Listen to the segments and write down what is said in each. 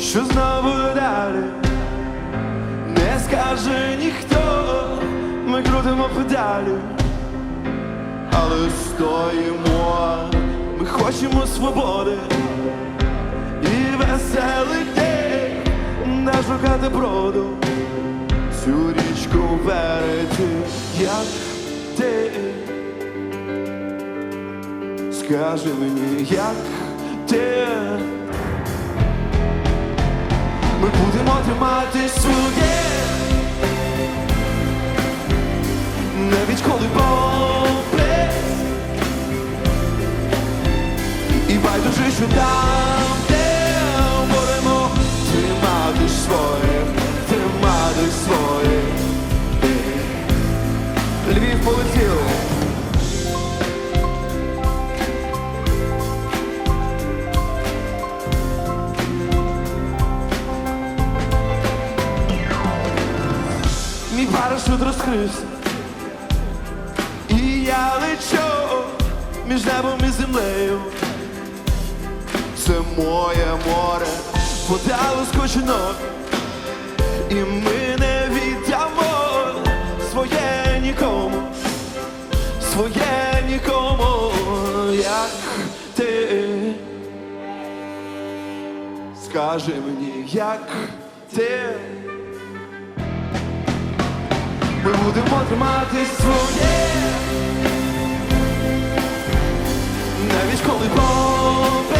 що знову далі, не скаже ніхто, ми крутимо педалі, але стоїмо, ми хочемо свободи. І веселих днів, не шукати броду, цю річку перейти, як ти. Скажи мені, як ти ми будемо тримати своє навіть коли попри і байдуже, що там, де будемо тримати своє, тримати своє. Львів полетіли. Парашут розкрився. І я лечу між небом і землею. Це моє море, вода лоскочинок І ми не віддамо своє нікому, своє нікому, як ти. Скажи мені, як ти будемо тримати своє навіть коли попри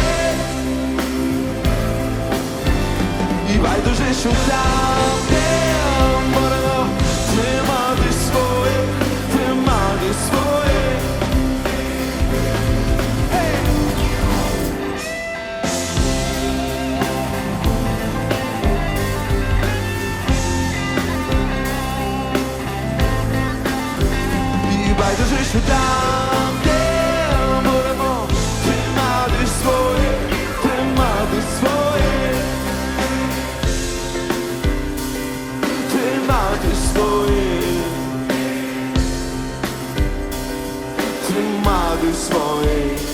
і байдуже, що там будемо тримати своє, тримати своє. Байдуже, що там, де будемо тримати своє, тримати своє, тримати своє, тримати своє.